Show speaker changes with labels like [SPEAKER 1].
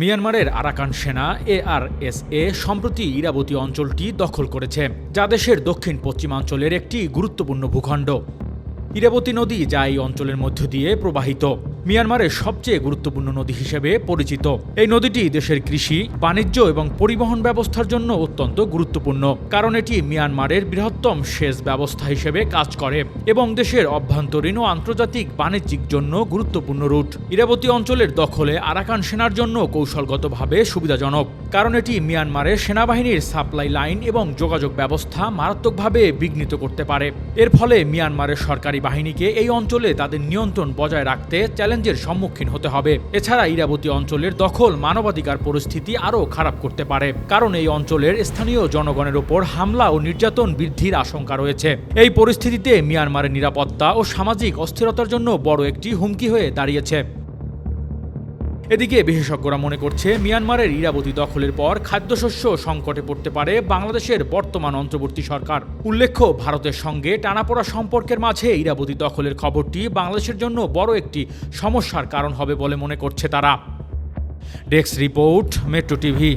[SPEAKER 1] মিয়ানমারের আরাকান সেনা এআরএসএ সম্প্রতি ইরাবতী অঞ্চলটি দখল করেছে, যা দেশের দক্ষিণ পশ্চিমাঞ্চলের একটি গুরুত্বপূর্ণ ভূখণ্ড। ইরাবতী নদী যা এই অঞ্চলের মধ্য দিয়ে প্রবাহিত। মিয়ানমারের সবচেয়ে গুরুত্বপূর্ণ নদী হিসেবে পরিচিত। এই নদীটি দেশের কৃষি, বাণিজ্য এবং পরিবহন ব্যবস্থার জন্য অত্যন্ত গুরুত্বপূর্ণ, কারণ এটি মিয়ানমারের বৃহত্তম সেচ ব্যবস্থা হিসেবে কাজ করে এবং দেশের অভ্যন্তরীণ ও আন্তর্জাতিক বাণিজ্যিক জন্য গুরুত্বপূর্ণ রুট। ইরাবতী অঞ্চলের দখলে আরাকান সেনার জন্য কৌশলগতভাবে সুবিধাজনক, কারণ এটি মিয়ানমারের সেনাবাহিনীর সাপ্লাই লাইন এবং যোগাযোগ ব্যবস্থা মারাত্মকভাবে বিঘ্নিত করতে পারে। এর ফলে মিয়ানমারের সরকারি বাহিনীকে এই অঞ্চলে তাদের নিয়ন্ত্রণ বজায় রাখতে চ্যালেঞ্জের সম্মুখীন হতে হবে। এছাড়া ইরাবতী অঞ্চলের দখল মানবাধিকার পরিস্থিতি আরও খারাপ করতে পারে। কারণ এই অঞ্চলের স্থানীয় জনগণের ওপর হামলা ও নির্যাতন বৃদ্ধির আশঙ্কা রয়েছে। এই পরিস্থিতিতে মিয়ানমারের নিরাপত্তা ও সামাজিক অস্থিরতার জন্য বড় একটি হুমকি হয়ে দাঁড়িয়েছে। এদিকে বিশেষজ্ঞরা মনে করছে, মিয়ানমারের ইরাবতী দখলের পর খাদ্যশস্য সংকটে পড়তে পারে বাংলাদেশের বর্তমান অন্তর্বর্তী সরকার। উল্লেখ্য, ভারতের সঙ্গে টানাপোড়া সম্পর্কের মাঝে ইরাবতী দখলের খবরটি বাংলাদেশের জন্য বড় একটি সমস্যার কারণ হবে বলে মনে করছে তারা। Desk report, metro TV.